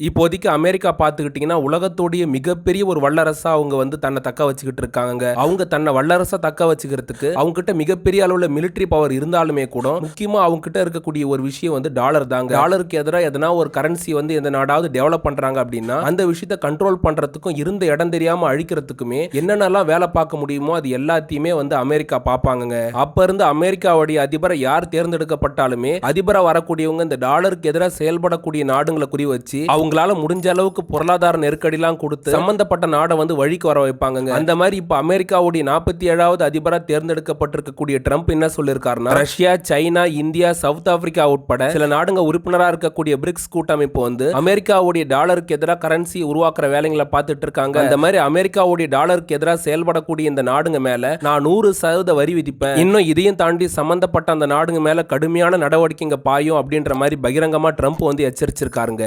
இப்போதைக்கு அமெரிக்கா பார்த்துக்கிட்டிங்கன்னா உலகத்தோடைய மிகப்பெரிய ஒரு வல்லரசா அவங்க வந்து தன்னை தக்க வச்சுக்கிட்டு இருக்காங்க அவங்க தன்னை வல்லரசை தக்க வச்சுக்கிறதுக்கு அவங்க கிட்ட மிகப்பெரிய அளவில் மிலிட்டரி பவர் இருந்தாலுமே கூட முக்கியமா அவங்க கிட்ட இருக்கக்கூடிய ஒரு விஷயம் வந்து டாலர் தாங்க. டாலருக்கு எதிராக எதனா ஒரு கரன்சி வந்து எந்த நாடாவது டெவலப் பண்றாங்க அப்படின்னா அந்த விஷயத்த கண்ட்ரோல் பண்றதுக்கும் இருந்த இடம் தெரியாமல் அழிக்கிறதுக்குமே என்னென்னலாம் வேலை பார்க்க முடியுமோ அது எல்லாத்தையுமே வந்து அமெரிக்கா பார்ப்பாங்க அப்ப இருந்து அமெரிக்காவுடைய அதிபரை யார் தேர்ந்தெடுக்கப்பட்டாலுமே அதிபரா வரக்கூடியவங்க இந்த டாலருக்கு எதிராக செயல்படக்கூடிய நாடுங்களை குறி வச்சு அவங்க அவங்களால முடிஞ்ச அளவுக்கு பொருளாதார நெருக்கடிலாம் கொடுத்து சம்பந்தப்பட்ட நாடை வந்து வழிக்கு வர வைப்பாங்க அந்த மாதிரி இப்போ அமெரிக்காவுடைய நாற்பத்தி ஏழாவது அதிபராக தேர்ந்தெடுக்கப்பட்டிருக்கக்கூடிய ட்ரம்ப் என்ன சொல்லியிருக்காருன்னா Russia China India South Africa உட்பட சில நாடுங்க உறுப்பினராக இருக்கக்கூடிய பிரிக்ஸ் கூட்டமைப்பு வந்து அமெரிக்காவுடைய டாலருக்கு எதிராக கரன்சி உருவாக்குற வேலைங்களை பார்த்துட்டு இருக்காங்க. அந்த மாதிரி அமெரிக்காவுடைய டாலருக்கு எதிராக செயல்படக்கூடிய இந்த நாடுங்க மேல நான் நூறு சதவீத வரி விதிப்பேன். இன்னும் இதையும் தாண்டி சம்பந்தப்பட்ட அந்த நாடுங்க மேல கடுமையான நடவடிக்கைங்க பாயும் அப்படின்ற மாதிரி பகிரங்கமா ட்ரம்ப் வந்து எச்சரிச்சிருக்காருங்க.